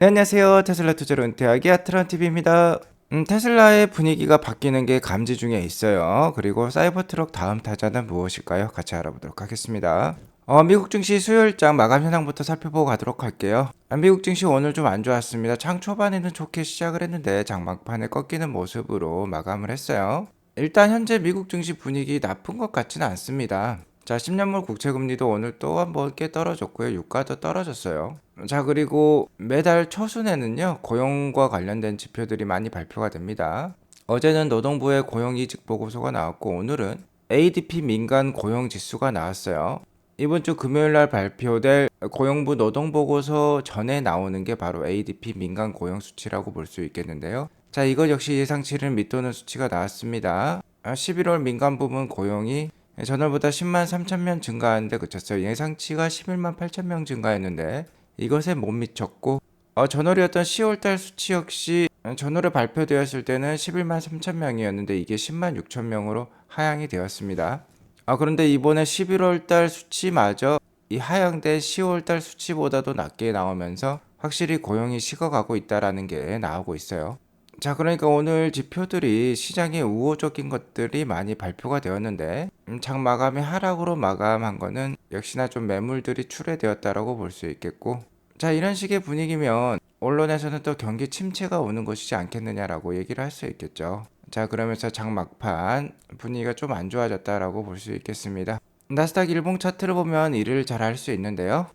네, 안녕하세요. 테슬라 투자로 은퇴하기 아트란TV입니다. 음, 테슬라의 분위기가 바뀌는 게 감지 중에 있어요. 그리고 사이버트럭 다음 타자는 무엇일까요? 같이 알아보도록 하겠습니다. 어, 미국 증시 수요일장 마감 현황부터 살펴보고 가도록 할게요. 아, 미국 증시 오늘 좀 안 좋았습니다. 장 초반에는 좋게 시작을 했는데 장막판에 꺾이는 모습으로 마감을 했어요. 일단 현재 미국 증시 분위기 나쁜 것 같지는 않습니다. 자, 10년물 국채 금리도 오늘 또 한번 꽤 떨어졌고요. 유가도 떨어졌어요. 자, 그리고 매달 초순에는요, 고용과 관련된 지표들이 많이 발표가 됩니다. 어제는 노동부의 고용 이직 보고서가 나왔고, 오늘은 ADP 민간 고용 지수가 나왔어요. 이번 주 금요일 날 발표될 고용부 노동 보고서 전에 나오는 게 바로 ADP 민간 고용 수치라고 볼 수 있겠는데요. 자, 이것 역시 예상치를 밑도는 수치가 나왔습니다. 11월 민간 부문 고용이 전월보다 10만 3천 명 증가하는데 그쳤어요. 예상치가 11만 8천 명 증가했는데 이것에 못 미쳤고 어, 전월이었던 10월달 수치 역시 전월에 발표되었을 때는 11만 3천 명이었는데 이게 10만 6천 명으로 하향이 되었습니다. 아, 그런데 이번에 11월달 수치마저 이 하향된 10월달 수치보다도 낮게 나오면서 확실히 고용이 식어가고 있다라는 게 나오고 있어요. 자, 그러니까 오늘 지표들이 시장에 우호적인 것들이 많이 발표가 되었는데, 음, 장 마감이 하락으로 마감한 거는 역시나 좀 매물들이 출회되었다라고 볼 수 있겠고, 자, 이런 식의 분위기면 언론에서는 또 경기 침체가 오는 것이지 않겠느냐라고 얘기를 할 수 있겠죠. 자, 그러면서 장 막판 분위기가 좀 안 좋아졌다라고 볼 수 있겠습니다. 나스닥 일봉 차트를 보면 이를 잘 알 수 있는데요.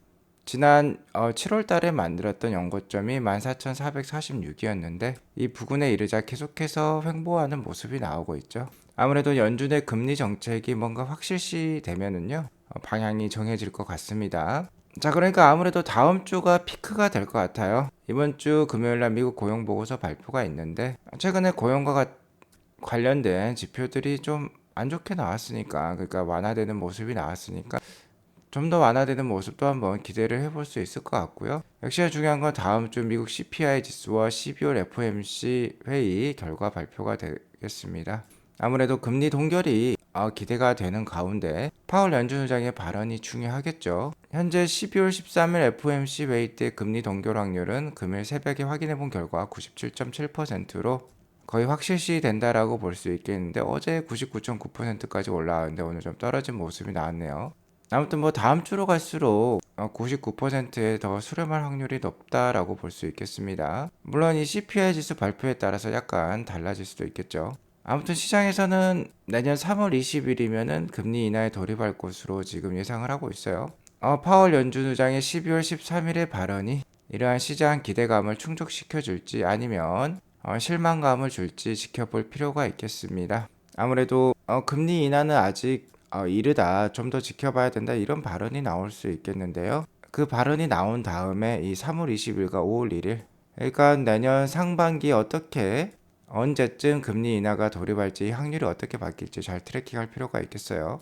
지난 어, 7월 달에 만들었던 연고점이 14,446이었는데 이 부근에 이르자 계속해서 횡보하는 모습이 나오고 있죠. 아무래도 연준의 금리 정책이 뭔가 확실시 되면은요 어, 방향이 정해질 것 같습니다. 자 그러니까 아무래도 다음 주가 피크가 될 것 같아요. 이번 주 금요일 날 미국 고용 보고서 발표가 있는데 최근에 고용과 관련된 지표들이 좀 안 좋게 나왔으니까 그러니까 완화되는 모습이 나왔으니까 좀 더 완화되는 모습도 한번 기대를 해볼 수 있을 것 같고요. 역시나 중요한 건 다음 주 미국 CPI 지수와 12월 FOMC 회의 결과 발표가 되겠습니다. 아무래도 금리 동결이 어, 기대가 되는 가운데 파월 연준 의장의 발언이 중요하겠죠. 현재 12월 13일 FOMC 회의 때 금리 동결 확률은 금일 새벽에 확인해 본 결과 97.7%로 거의 확실시 된다라고 볼 수 있겠는데 어제 99.9%까지 올라왔는데 오늘 좀 떨어진 모습이 나왔네요. 아무튼 뭐 다음 주로 갈수록 99%에 어, 더 수렴할 확률이 높다라고 볼 수 있겠습니다. 물론 이 CPI 지수 발표에 따라서 약간 달라질 수도 있겠죠. 아무튼 시장에서는 내년 3월 20일이면은 금리 인하에 돌입할 것으로 지금 예상을 하고 있어요. 어, 파월 연준 의장의 12월 13일의 발언이 이러한 시장 기대감을 충족시켜 줄지 아니면 어, 실망감을 줄지 지켜볼 필요가 있겠습니다. 아무래도 어, 금리 인하는 아직 어, 이르다 좀 더 지켜봐야 된다 이런 발언이 나올 수 있겠는데요. 그 발언이 나온 다음에 이 3월 20일과 5월 1일 그러니까 내년 상반기 어떻게 언제쯤 금리 인하가 돌입할지 확률이 어떻게 바뀔지 잘 트래킹할 필요가 있겠어요.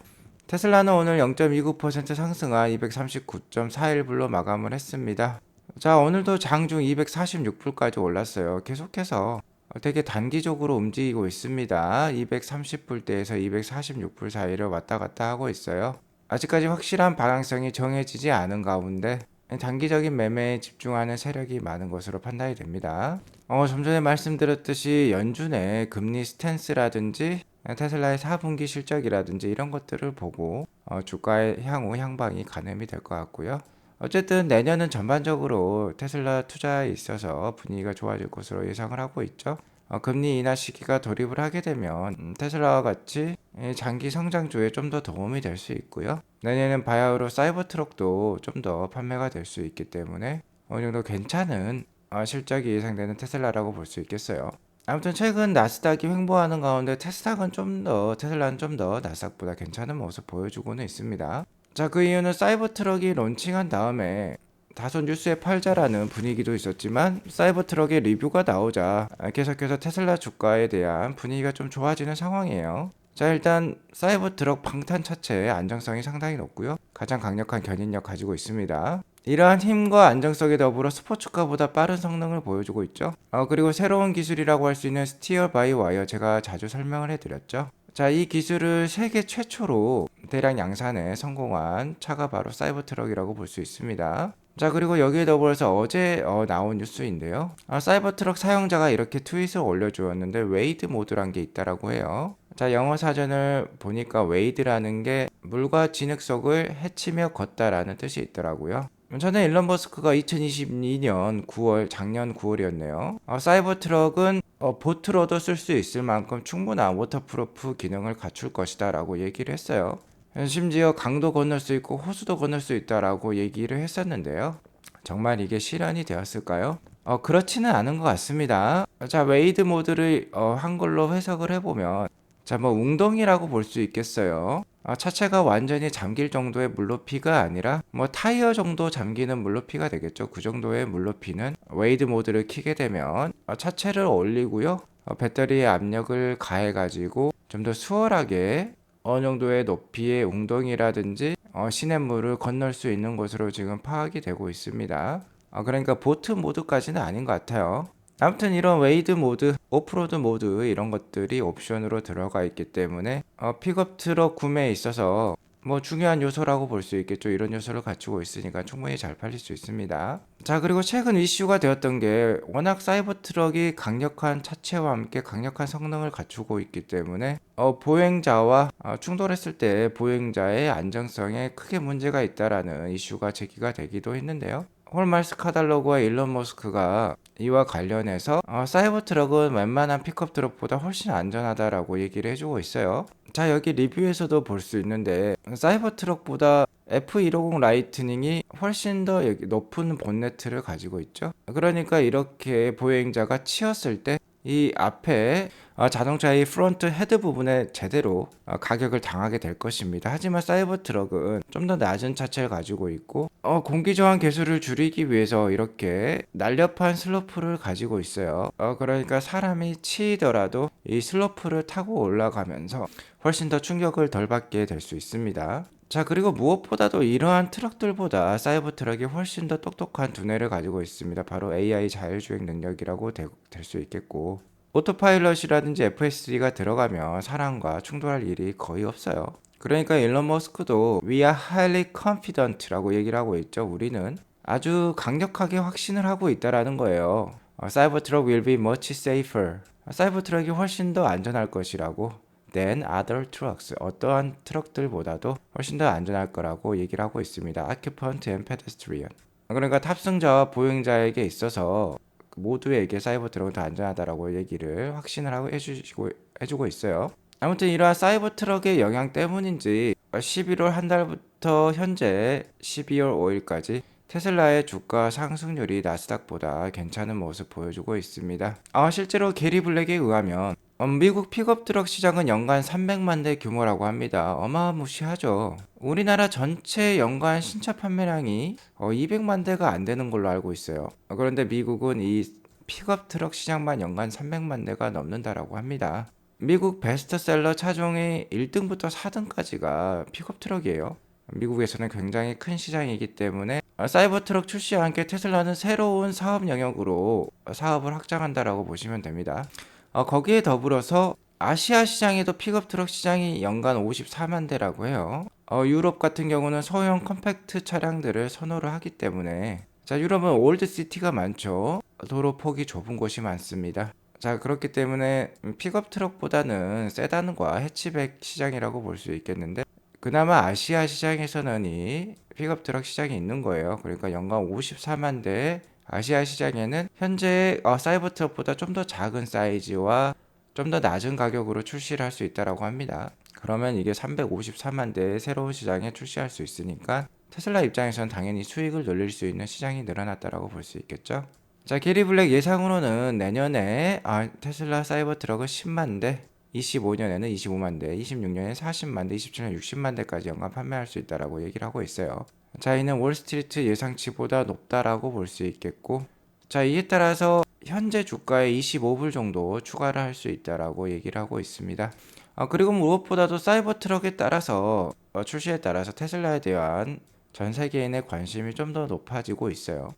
테슬라는 오늘 0.29% 상승한 239.41불로 마감을 했습니다. 자, 오늘도 장중 246불까지 올랐어요. 계속해서 되게 단기적으로 움직이고 있습니다. 230불대에서 246불 사이를 왔다 갔다 하고 있어요. 아직까지 확실한 방향성이 정해지지 않은 가운데 단기적인 매매에 집중하는 세력이 많은 것으로 판단이 됩니다. 어, 좀 전에 말씀드렸듯이 연준의 금리 스탠스라든지 테슬라의 4분기 실적이라든지 이런 것들을 보고 어, 주가의 향후 향방이 가늠이 될 것 같고요. 어쨌든 내년은 전반적으로 테슬라 투자에 있어서 분위기가 좋아질 것으로 예상을 하고 있죠. 어, 금리 인하 시기가 돌입을 하게 되면 음, 테슬라와 같이 장기 성장주에 좀 더 도움이 될 수 있고요. 내년엔 바야흐로 사이버 트럭도 좀 더 판매가 될 수 있기 때문에 어느 정도 괜찮은 어, 실적이 예상되는 테슬라라고 볼 수 있겠어요. 아무튼 최근 나스닥이 횡보하는 가운데 테스닥은 좀 더 테슬라는 좀 더 나스닥보다 괜찮은 모습 보여주고는 있습니다. 자, 그 이유는 사이버 트럭이 론칭한 다음에 다소 뉴스에 팔자라는 분위기도 있었지만 사이버 트럭의 리뷰가 나오자 계속해서 테슬라 주가에 대한 분위기가 좀 좋아지는 상황이에요. 자 일단 사이버 트럭 방탄 차체의 안정성이 상당히 높고요. 가장 강력한 견인력 가지고 있습니다. 이러한 힘과 안정성에 더불어 스포츠카보다 빠른 성능을 보여주고 있죠. 어, 그리고 새로운 기술이라고 할 수 있는 스티어 바이 와이어 제가 자주 설명을 해드렸죠. 자, 이 기술을 세계 최초로 대량 양산에 성공한 차가 바로 사이버 트럭이라고 볼 수 있습니다. 자 그리고 여기에 더불어서 어제 어, 나온 뉴스인데요. 아, 사이버 트럭 사용자가 이렇게 트윗을 올려주었는데 웨이드 모드란 게 있다라고 해요. 자 영어 사전을 보니까 웨이드라는 게 물과 진흙 속을 헤치며 걷다라는 뜻이 있더라고요. 저는 일론 머스크가 2022년 9월 작년 9월이었네요. 어, 사이버 트럭은 어, 보트로도 쓸 수 있을 만큼 충분한 워터프루프 기능을 갖출 것이다 라고 얘기를 했어요. 심지어 강도 건널 수 있고 호수도 건널 수 있다라고 얘기를 했었는데요. 정말 이게 실현이 되었을까요? 어, 그렇지는 않은 것 같습니다. 자, 웨이드 모드를 어, 한글로 해석을 해보면 자, 뭐 웅덩이라고 볼 수 있겠어요. 아, 차체가 완전히 잠길 정도의 물높이가 아니라 뭐 타이어 정도 잠기는 물높이가 되겠죠. 그 정도의 물높이는 웨이드 모드를 키게 되면 아, 차체를 올리고요. 어, 배터리의 압력을 가해 가지고 좀 더 수월하게 어느 정도의 높이의 웅덩이라든지 어, 시냇물을 건널 수 있는 것으로 지금 파악이 되고 있습니다. 아, 그러니까 보트 모드까지는 아닌 것 같아요. 아무튼 이런 웨이드 모드, 오프로드 모드 이런 것들이 옵션으로 들어가 있기 때문에 어, 픽업 트럭 구매에 있어서 뭐 중요한 요소라고 볼 수 있겠죠. 이런 요소를 갖추고 있으니까 충분히 잘 팔릴 수 있습니다. 자, 그리고 최근 이슈가 되었던 게 워낙 사이버 트럭이 강력한 차체와 함께 강력한 성능을 갖추고 있기 때문에 어, 보행자와 어, 충돌했을 때 보행자의 안정성에 크게 문제가 있다라는 이슈가 제기가 되기도 했는데요. 홀마스 카달로그와 일론 머스크가 이와 관련해서 어, 사이버 트럭은 웬만한 픽업 트럭보다 훨씬 안전하다라고 얘기를 해주고 있어요. 자 여기 리뷰에서도 볼 수 있는데 사이버 트럭보다 F150 라이트닝이 훨씬 더 높은 본네트를 가지고 있죠. 그러니까 이렇게 보행자가 치였을 때 이 앞에 어, 자동차의 프론트 헤드 부분에 제대로 어, 가격을 당하게 될 것입니다. 하지만 사이버 트럭은 좀 더 낮은 차체를 가지고 있고 어, 공기 저항 개수를 줄이기 위해서 이렇게 날렵한 슬로프를 가지고 있어요. 어, 그러니까 사람이 치이더라도 이 슬로프를 타고 올라가면서 훨씬 더 충격을 덜 받게 될 수 있습니다. 자 그리고 무엇보다도 이러한 트럭들보다 사이버 트럭이 훨씬 더 똑똑한 두뇌를 가지고 있습니다. 바로 AI 자율주행 능력이라고 될 수 있겠고 오토파일럿이라든지 FSD가 들어가면 사람과 충돌할 일이 거의 없어요. 그러니까 일론 머스크도 We are highly confident라고 얘기를 하고 있죠. 우리는 아주 강력하게 확신을 하고 있다라는 거예요. 사이버 트럭 will be much safer. 사이버 트럭이 훨씬 더 안전할 것이라고 than other trucks. 어떠한 트럭들보다도 훨씬 더 안전할 거라고 얘기를 하고 있습니다. occupant and pedestrian. 그러니까 탑승자와 보행자에게 있어서 모두에게 사이버 트럭은 더 안전하다라고 얘기를 확신을 하고 해주시고 해주고 있어요. 아무튼 이러한 사이버 트럭의 영향 때문인지 11월 한 달부터 현재 12월 5일까지 테슬라의 주가 상승률이 나스닥보다 괜찮은 모습 보여주고 있습니다. 아, 실제로 게리 블랙에 의하면 어, 미국 픽업 트럭 시장은 연간 300만 대 규모라고 합니다. 어마무시하죠. 우리나라 전체 연간 신차 판매량이 200만 어, 대가 안 되는 걸로 알고 있어요. 어, 그런데 미국은 이 픽업 트럭 시장만 연간 300만 대가 넘는다라고 합니다. 미국 베스트셀러 차종의 1등부터 4등까지가 픽업 트럭이에요. 미국에서는 굉장히 큰 시장이기 때문에 사이버 트럭 출시와 함께 테슬라는 새로운 사업 영역으로 사업을 확장한다라고 보시면 됩니다. 어, 거기에 더불어서 아시아 시장에도 픽업 트럭 시장이 연간 54만 대라고 해요. 어, 유럽 같은 경우는 소형 컴팩트 차량들을 선호를 하기 때문에 자 유럽은 올드 시티가 많죠. 도로 폭이 좁은 곳이 많습니다. 자 그렇기 때문에 픽업 트럭보다는 세단과 해치백 시장이라고 볼 수 있겠는데 그나마 아시아 시장에서는 이 픽업 트럭 시장이 있는 거예요. 그러니까 연간 54만 대 아시아 시장에는 현재 어, 사이버 트럭보다 좀 더 작은 사이즈와 좀 더 낮은 가격으로 출시를 할 수 있다라고 합니다. 그러면 이게 354만 대의 새로운 시장에 출시할 수 있으니까 테슬라 입장에서는 당연히 수익을 늘릴 수 있는 시장이 늘어났다라고 볼 수 있겠죠. 자, 게리 블랙 예상으로는 내년에 아, 테슬라 사이버 트럭은 10만 대, 25년에는 25만 대, 26년에 40만 대, 27년에 60만 대까지 연간 판매할 수 있다라고 얘기를 하고 있어요. 자, 이는 월스트리트 예상치보다 높다라고 볼 수 있겠고, 자, 이에 따라서 현재 주가에 25불 정도 추가를 할 수 있다라고 얘기를 하고 있습니다. 아, 그리고 무엇보다도 사이버 트럭에 따라서 어, 출시에 따라서 테슬라에 대한 전 세계인의 관심이 좀 더 높아지고 있어요.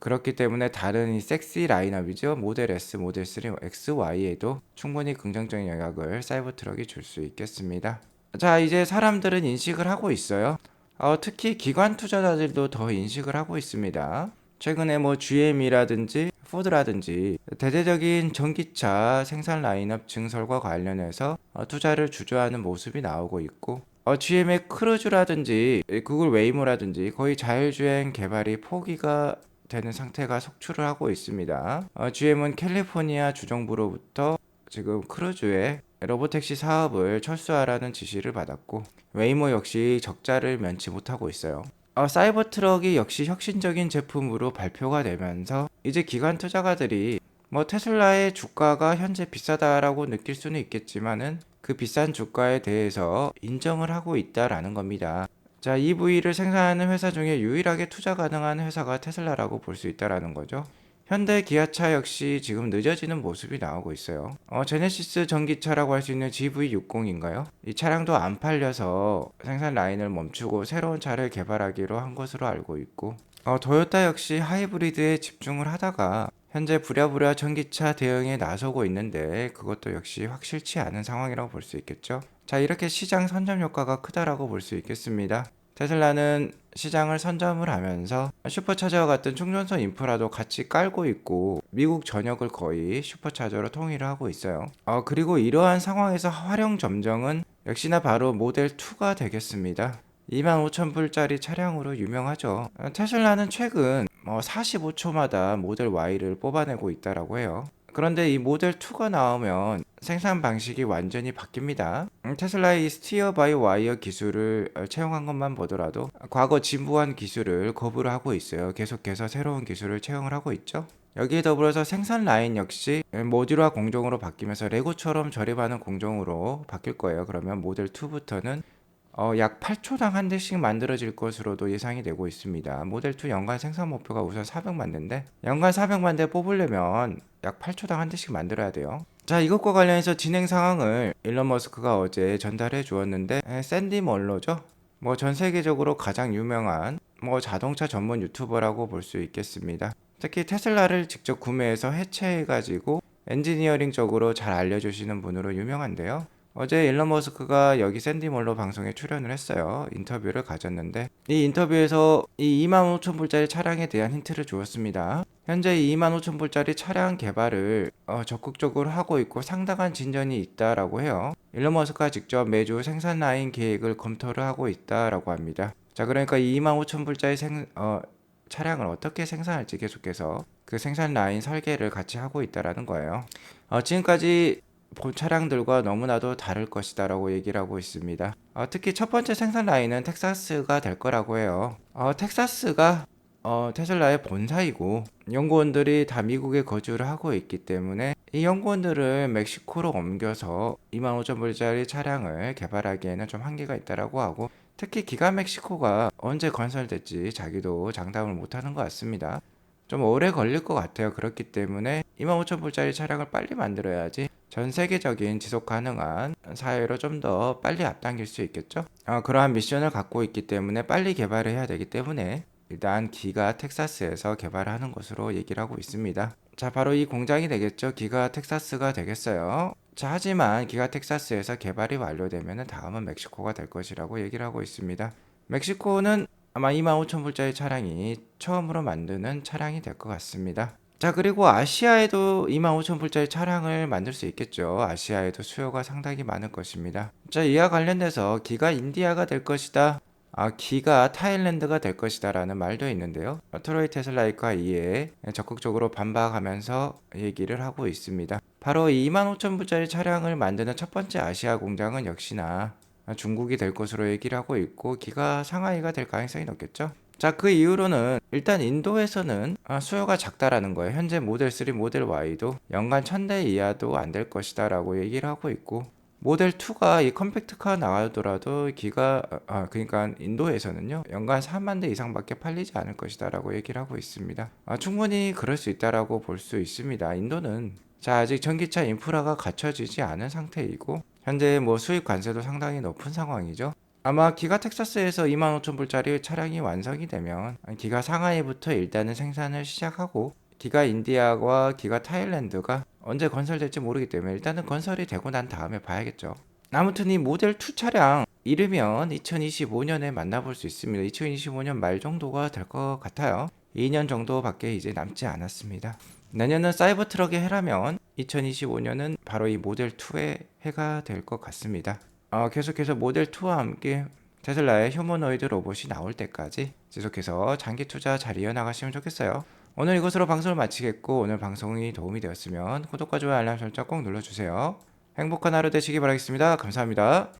그렇기 때문에 다른 이 섹시 라인업이죠. 모델 S, 모델 3, X, Y에도 충분히 긍정적인 영향을 사이버 트럭이 줄 수 있겠습니다. 자, 이제 사람들은 인식을 하고 있어요. 어, 특히 기관 투자자들도 더 인식을 하고 있습니다. 최근에 뭐 GM이라든지 포드라든지 대대적인 전기차 생산 라인업 증설과 관련해서 어, 투자를 주저하는 모습이 나오고 있고 어, GM의 크루즈라든지 구글 웨이모라든지 거의 자율주행 개발이 포기가 되는 상태가 속출을 하고 있습니다. 어, GM은 캘리포니아 주정부로부터 지금 크루즈의 로보택시 사업을 철수하라는 지시를 받았고 웨이모 역시 적자를 면치 못하고 있어요. 어, 사이버 트럭이 역시 혁신적인 제품으로 발표가 되면서 이제 기관 투자가들이 뭐 테슬라의 주가가 현재 비싸다라고 느낄 수는 있겠지만은 그 비싼 주가에 대해서 인정을 하고 있다라는 겁니다. 자, EV를 생산하는 회사 중에 유일하게 투자 가능한 회사가 테슬라라고 볼 수 있다라는 거죠. 현대 기아차 역시 지금 늦어지는 모습이 나오고 있어요. 어, 제네시스 전기차라고 할 수 있는 GV60인가요? 이 차량도 안 팔려서 생산 라인을 멈추고 새로운 차를 개발하기로 한 것으로 알고 있고, 어, 도요타 역시 하이브리드에 집중을 하다가 현재 부랴부랴 전기차 대응에 나서고 있는데 그것도 역시 확실치 않은 상황이라고 볼 수 있겠죠. 자, 이렇게 시장 선점 효과가 크다라고 볼 수 있겠습니다. 테슬라는 시장을 선점을 하면서 슈퍼차저와 같은 충전소 인프라도 같이 깔고 있고 미국 전역을 거의 슈퍼차저로 통일을 하고 있어요. 어, 그리고 이러한 상황에서 활용 점정은 역시나 바로 모델 2가 되겠습니다. 25,000불짜리 차량으로 유명하죠. 어, 테슬라는 최근 뭐 45초마다 모델 Y를 뽑아내고 있다라고 해요. 그런데 이 모델 2가 나오면 생산 방식이 완전히 바뀝니다. 음, 테슬라의 이 스티어 바이 와이어 기술을 어, 채용한 것만 보더라도 과거 진부한 기술을 거부를 하고 있어요. 계속해서 새로운 기술을 채용을 하고 있죠. 여기에 더불어서 생산 라인 역시 모듈화 공정으로 바뀌면서 레고처럼 저렴하는 공정으로 바뀔 거예요. 그러면 모델 2부터는 어, 약 8초당 한 대씩 만들어질 것으로도 예상이 되고 있습니다. 모델 2 연간 생산 목표가 우선 400만 대인데 연간 400만 대 뽑으려면 약 8초당 한 대씩 만들어야 돼요. 자, 이것과 관련해서 진행 상황을 일론 머스크가 어제 전달해 주었는데 에, 샌디 멀로죠. 뭐 전 세계적으로 가장 유명한 뭐 자동차 전문 유튜버라고 볼 수 있겠습니다. 특히 테슬라를 직접 구매해서 해체해 가지고 엔지니어링적으로 잘 알려주시는 분으로 유명한데요. 어제 일론 머스크가 여기 샌디 몰로 방송에 출연을 했어요. 인터뷰를 가졌는데 이 인터뷰에서 이 25,000불짜리 차량에 대한 힌트를 주었습니다. 현재 이 25,000불짜리 차량 개발을 어, 적극적으로 하고 있고 상당한 진전이 있다라고 해요. 일론 머스크가 직접 매주 생산 라인 계획을 검토를 하고 있다라고 합니다. 자, 그러니까 이 25,000불짜리 생, 어, 차량을 어떻게 생산할지 계속해서 그 생산 라인 설계를 같이 하고 있다라는 거예요. 어, 지금까지 본 차량들과 너무나도 다를 것이다라고 얘기를 하고 있습니다. 어, 특히 첫 번째 생산 라인은 텍사스가 될 거라고 해요. 어, 텍사스가 어, 테슬라의 본사이고 연구원들이 다 미국에 거주를 하고 있기 때문에 이 연구원들을 멕시코로 옮겨서 25,000불짜리 차량을 개발하기에는 좀 한계가 있다라고 하고 특히 기가 멕시코가 언제 건설될지 자기도 장담을 못하는 것 같습니다. 좀 오래 걸릴 것 같아요. 그렇기 때문에 25,000불짜리 차량을 빨리 만들어야지 전 세계적인 지속 가능한 사회로 좀 더 빨리 앞당길 수 있겠죠. 어, 그러한 미션을 갖고 있기 때문에 빨리 개발을 해야 되기 때문에 일단 기가 텍사스에서 개발하는 것으로 얘기를 하고 있습니다. 자, 바로 이 공장이 되겠죠. 기가 텍사스가 되겠어요. 자, 하지만 기가 텍사스에서 개발이 완료되면 다음은 멕시코가 될 것이라고 얘기를 하고 있습니다. 멕시코는 아마 25,000불짜리 차량이 처음으로 만드는 차량이 될 것 같습니다. 자, 그리고 아시아에도 25,000불짜리 차량을 만들 수 있겠죠. 아시아에도 수요가 상당히 많을 것입니다. 자, 이와 관련돼서 기가 인디아가 될 것이다. 아, 기가 타일랜드가 될 것이다 라는 말도 있는데요. 트로이 테슬라이카 이에 적극적으로 반박하면서 얘기를 하고 있습니다. 바로 25,000불짜리 차량을 만드는 첫 번째 아시아 공장은 역시나 중국이 될 것으로 얘기를 하고 있고 기가 상하이가 될 가능성이 높겠죠. 자, 그 이후로는 일단 인도에서는 아, 수요가 작다라는 거예요. 현재 모델 3, 모델 Y도 연간 1000대 이하도 안 될 것이다 라고 얘기를 하고 있고 모델 2가 이 컴팩트카 나오더라도 기가 아 그러니까 인도에서는요 연간 4만 대 이상밖에 팔리지 않을 것이다라고 얘기를 하고 있습니다. 아, 충분히 그럴 수 있다라고 볼 수 있습니다. 인도는 자 아직 전기차 인프라가 갖춰지지 않은 상태이고 현재 뭐 수입 관세도 상당히 높은 상황이죠. 아마 기가 텍사스에서 25,000불짜리 차량이 완성이 되면 기가 상하이부터 일단은 생산을 시작하고 기가 인디아와 기가 타일랜드가 언제 건설될지 모르기 때문에 일단은 건설이 되고 난 다음에 봐야겠죠. 아무튼 이 모델 2 차량 이르면 2025년에 만나볼 수 있습니다. 2025년 말 정도가 될 것 같아요. 2년 정도밖에 이제 남지 않았습니다. 내년은 사이버 트럭의 해라면 2025년은 바로 이 모델 2의 해가 될 것 같습니다. 어, 계속해서 모델 2와 함께 테슬라의 휴머노이드 로봇이 나올 때까지 지속해서 장기 투자 잘 이어나가시면 좋겠어요. 오늘 이것으로 방송을 마치겠고 오늘 방송이 도움이 되었으면 구독과 좋아요 알람 설정 꼭 눌러주세요. 행복한 하루 되시기 바라겠습니다. 감사합니다.